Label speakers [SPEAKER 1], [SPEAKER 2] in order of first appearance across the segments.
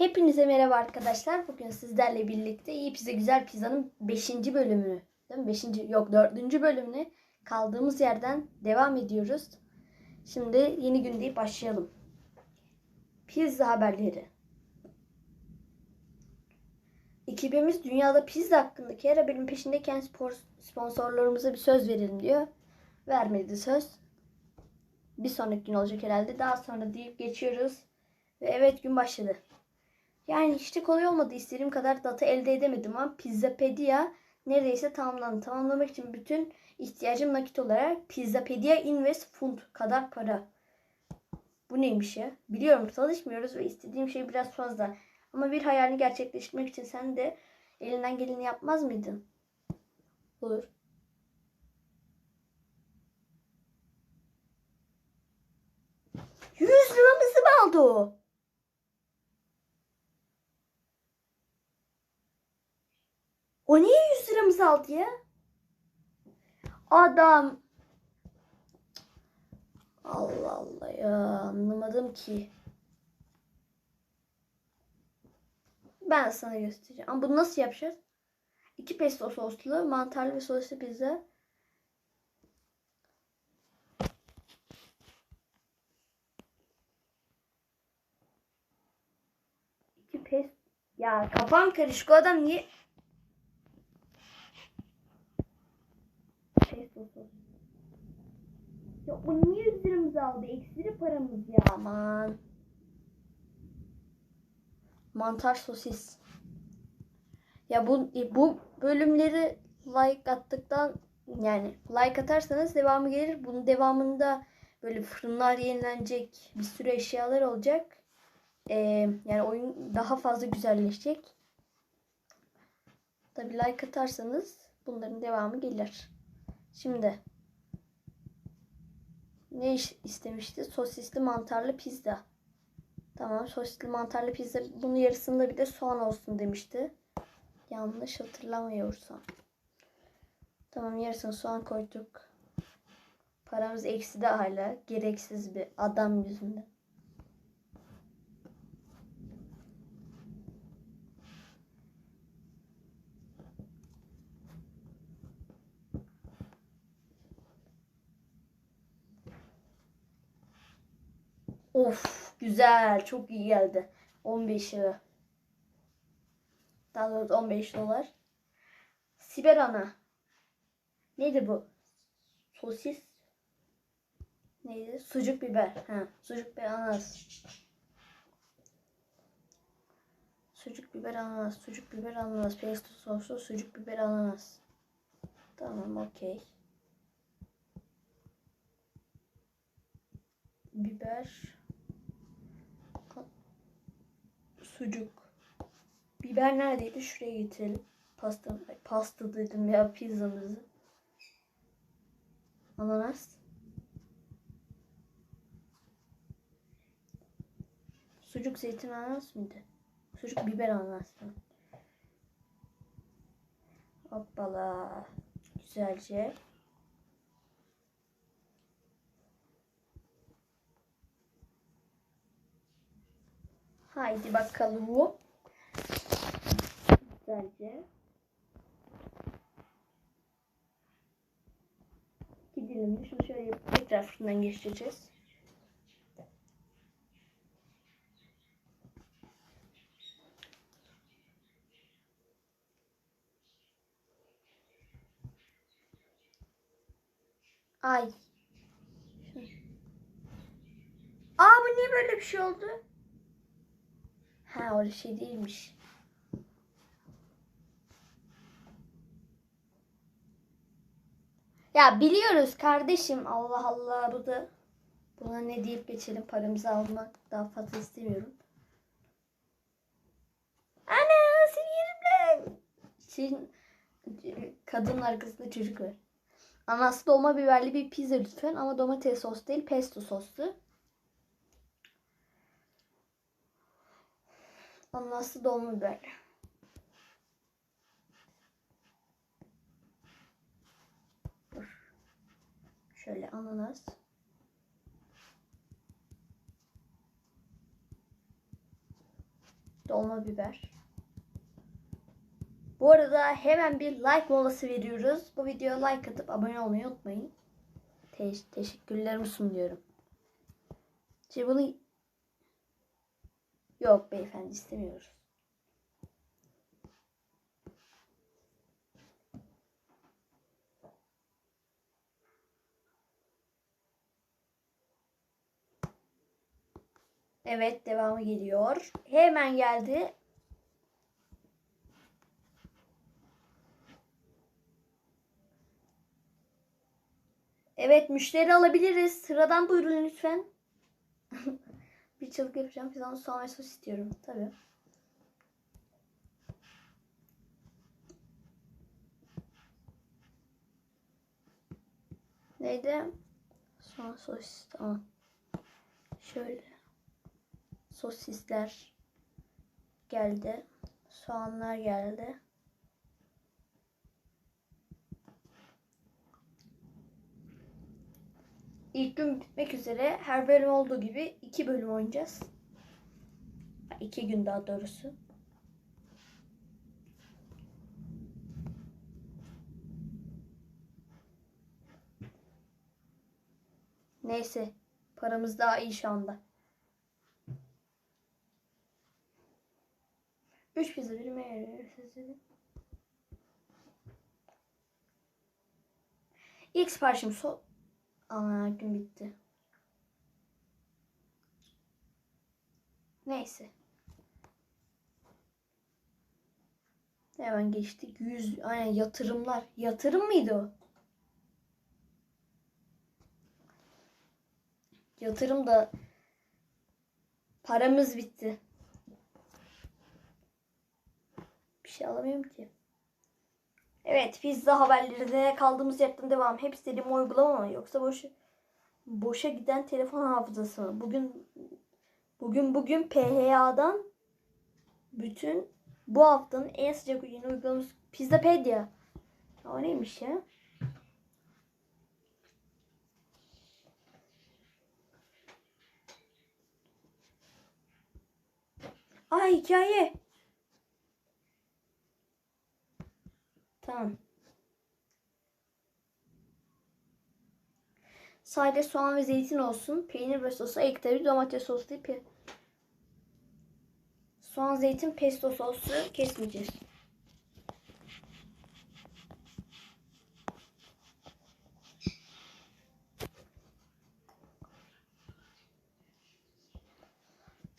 [SPEAKER 1] Hepinize merhaba arkadaşlar. Bugün sizlerle birlikte iyi pizza güzel pizzanın 5. bölümünü, değil mi? 5. yok 4. bölümüne kaldığımız yerden devam ediyoruz. Şimdi yeni gün deyip başlayalım. Pizza haberleri. Ekibimiz dünyada pizza hakkındaki her haberin peşindeyken spor, sponsorlarımıza bir söz verelim diyor. Vermedi söz. Bir sonraki gün olacak herhalde. Daha sonra deyip geçiyoruz. Ve evet gün başladı. Yani işte kolay olmadı. İstediğim kadar data elde edemedim ama Pizzapedia neredeyse tamamlandı. Tamamlamak için bütün ihtiyacım nakit olarak Pizzapedia Invest Fund kadar para. Bu neymiş ya? Biliyorum çalışmıyoruz ve istediğim şey biraz fazla. Ama bir hayalini gerçekleştirmek için sen de elinden geleni yapmaz mıydın? Olur. Yüz liramızı mı aldı o? O niye 100 liramızı aldı ya? Adam. Allah Allah ya anlamadım ki. Ben sana göstereceğim. Ama bunu nasıl yapacağız? İki pesto soslu, mantarlı ve soslu pizza. İki pesto. Ya kafam karışık. Adam niye pesto sos. Ya o niye 100 liramızı aldı? Eksili paramız ya aman. Mantar sosis. Ya bu bu bölümleri like attıktan yani like atarsanız devamı gelir. Bunun devamında böyle fırınlar yenilenecek bir sürü eşyalar olacak. Ee, yani oyun daha fazla güzelleşecek. Tabi like atarsanız bunların devamı gelir. Şimdi ne iş istemişti? Sosisli mantarlı pizza. Tamam sosisli mantarlı pizza. Bunun yarısında bir de soğan olsun demişti. Yanlış hatırlamıyorsam. Tamam yarısını soğan koyduk. Paramız eksi de hala. Gereksiz bir adam yüzünden. Of güzel. Çok iyi geldi. 15 lira. Daha doğrusu 15 dolar. Siber ana. Neydi bu? Sosis. Neydi? Sucuk biber. Ha, sucuk biber ananas. Sucuk biber ananas. Sucuk biber ananas. Pesto soslu sucuk biber ananas. Tamam okey. Biber. Sucuk. Biber neredeydi? Şuraya getirelim. Pasta, pasta dedim ya pizzamızı. Ananas. Sucuk zeytin ananas mıydı? Sucuk biber ananas mı? Hoppala. Güzelce. Haydi bakalım. Güzelce. Gidelim. Şunu şöyle tekrar fırından geçireceğiz. Ay. Aa bu niye böyle bir şey oldu? Ha öyle şey değilmiş. Ya biliyoruz kardeşim Allah Allah bu da buna ne deyip geçelim paramızı almak daha fazla istemiyorum. Ana seni yerim lan. Kadının arkasında çocuk var. Anası dolma biberli bir pizza lütfen ama domates sos değil pesto soslu. Anası dolma biberli. Dur. Şöyle ananas. Dolma biber. Bu arada hemen bir like molası veriyoruz. Bu videoya like atıp abone olmayı unutmayın. Te- teşekkürlerimi sunuyorum. Şimdi bunu... Yok beyefendi istemiyoruz. Evet devamı geliyor. Hemen geldi. Evet müşteri alabiliriz. Sıradan buyurun lütfen. bir çılık yapacağım. Pizza soğan ve sos istiyorum. Tabii. Neydi? Soğan sos. Tamam. Şöyle. Sosisler geldi. Soğanlar geldi. İlk gün bitmek üzere. Her bölüm olduğu gibi iki bölüm oynayacağız. İki gün daha doğrusu. Neyse. Paramız daha iyi şu anda. 3 pizza bir meyve. İlk siparişim so... Aa gün bitti. Neyse. Hemen geçtik. 100 aynen yatırımlar. Yatırım mıydı o? Yatırım da paramız bitti. Bir şey alamıyorum ki. Evet pizza haberlerine kaldığımız yerden devam. Hep istediğim uygulama mı yoksa boş boşa giden telefon hafızası mı? Bugün bugün bugün PHA'dan bütün bu haftanın en sıcak yeni uygulaması Pizzapedia. O neymiş ya? Aa hikaye. Tamam. Sade soğan ve zeytin olsun. Peynir ve sosu ekle. Domates sosu değil. Pe- soğan, zeytin, pesto sosu kesmeyeceğiz.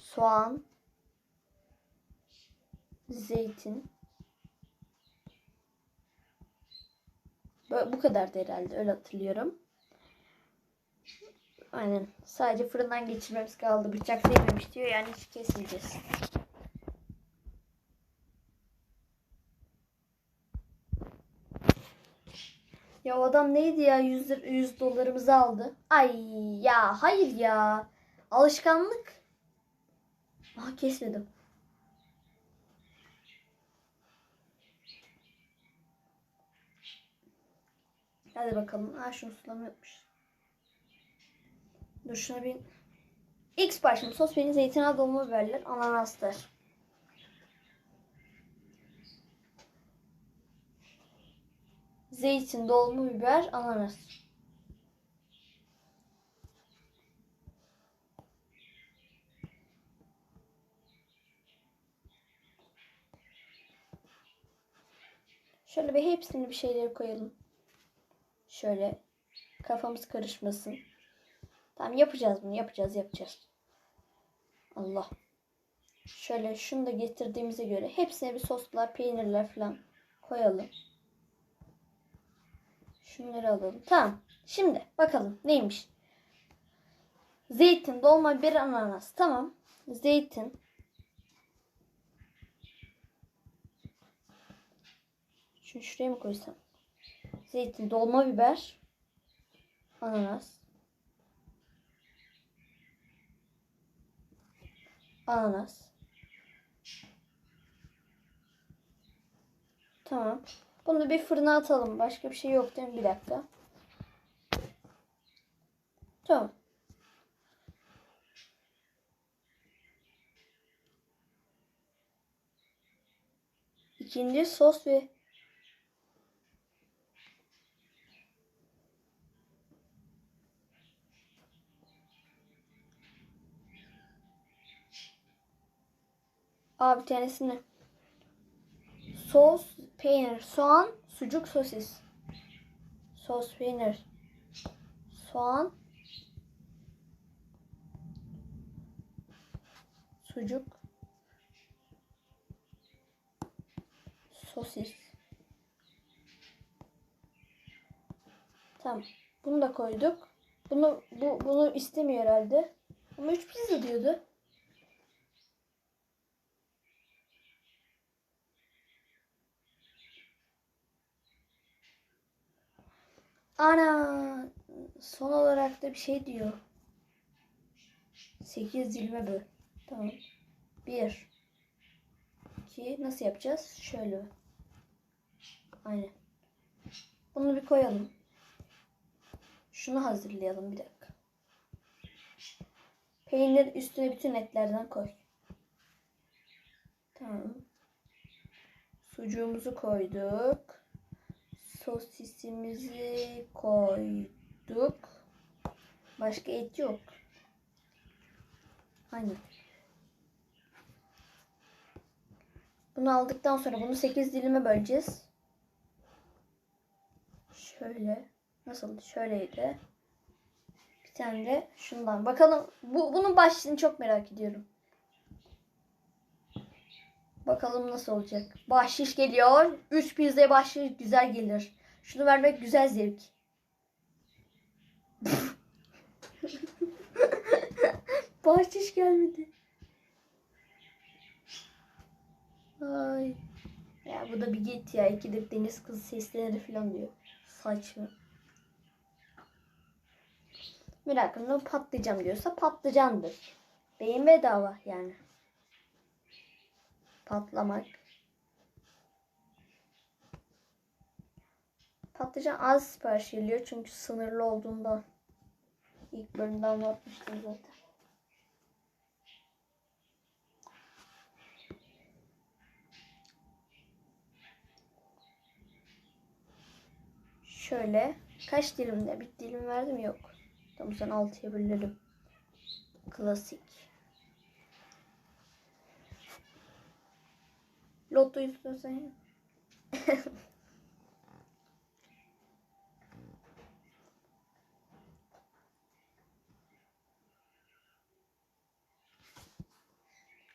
[SPEAKER 1] Soğan, zeytin, bu kadardı herhalde öyle hatırlıyorum. Aynen. Sadece fırından geçirmemiz kaldı. Bıçak değmemiş diyor. Yani hiç kesmeyeceğiz. Ya o adam neydi ya 100, lir- 100 dolarımızı aldı. Ay ya hayır ya. Alışkanlık. Aha kesmedim. Hadi bakalım. Ha şunu sulama yapmış. Dur şuna bir... İlk siparişim sos, peynir, zeytinyağı, dolma biberler, ananaslar. Zeytin, dolma biber, ananas. Şöyle bir hepsini bir şeyleri koyalım. Şöyle kafamız karışmasın. Tamam yapacağız bunu yapacağız yapacağız. Allah. Şöyle şunu da getirdiğimize göre hepsine bir soslar, peynirler falan koyalım. Şunları alalım. Tamam. Şimdi bakalım neymiş. Zeytin, dolma, bir ananas. Tamam. Zeytin. Şunu şuraya mı koysam? Zeytin, dolma biber, ananas, ananas. Tamam. Bunu bir fırına atalım. Başka bir şey yok değil mi? Bir dakika. Tamam. İkinci sos ve Abi tanesini sos, peynir, soğan, sucuk, sosis. Sos, peynir, soğan, sucuk, sosis. Tamam. Bunu da koyduk. Bunu bu bunu istemiyor herhalde. Ama üç pizza diyordu. Ana son olarak da bir şey diyor. 8 dilime böl. Tamam. 1 2 nasıl yapacağız? Şöyle. Aynen. Bunu bir koyalım. Şunu hazırlayalım bir dakika. Peynir üstüne bütün etlerden koy. Tamam. Sucuğumuzu koyduk. Sosisimizi koyduk. Başka et yok. Aynen. Bunu aldıktan sonra bunu 8 dilime böleceğiz. Şöyle. Nasıl? Şöyleydi. Bir tane de şundan. Bakalım. Bu, bunun başlığını çok merak ediyorum. Bakalım nasıl olacak. Bahşiş geliyor. 3 pizzaya bahşiş güzel gelir. Şunu vermek güzel zevk. bahşiş gelmedi. Ay. Ya bu da bir git ya. İkidir deniz kızı sesleri falan diyor. Saçma. Miraculous patlayacağım diyorsa patlıcandır. Beyin bedava yani. Patlamak. Patlıcan az sipariş geliyor çünkü sınırlı olduğunda ilk bölümde anlatmıştım zaten. Şöyle kaç dilimde? Bir dilim verdim yok. Tamam sen 6'ya bölelim. Klasik. Lotto istiyorsan ya.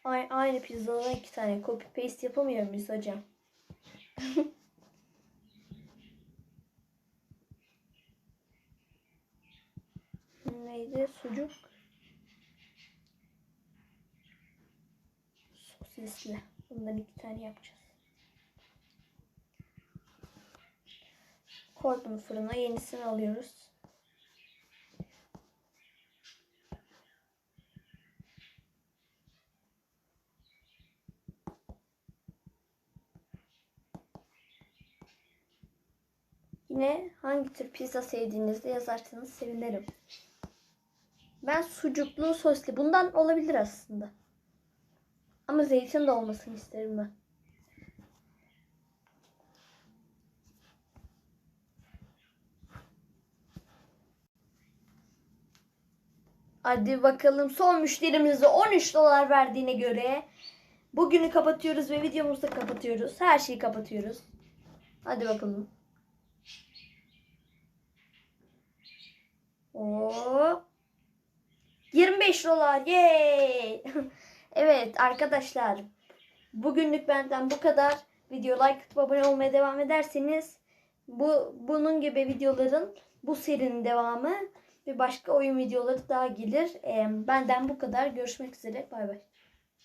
[SPEAKER 1] Aynı, aynı pizzadan iki tane copy paste yapamıyor muyuz hocam? Neydi? Sucuk. Sosisli. Bundan iki tane yapacağız. Koydum fırına. Yenisini alıyoruz. Yine hangi tür pizza sevdiğinizde yazarsanız sevinirim. Ben sucuklu soslu. Bundan olabilir aslında. Ama zeytin de olmasını isterim ben. Hadi bakalım son müşterimize 13 dolar verdiğine göre bugünü kapatıyoruz ve videomuzu da kapatıyoruz. Her şeyi kapatıyoruz. Hadi bakalım. Oo. 25 dolar. Yay! evet arkadaşlar. Bugünlük benden bu kadar. Video like atıp abone olmaya devam ederseniz bu bunun gibi videoların bu serinin devamı ve başka oyun videoları daha gelir. Ee, benden bu kadar. Görüşmek üzere. Bay bay.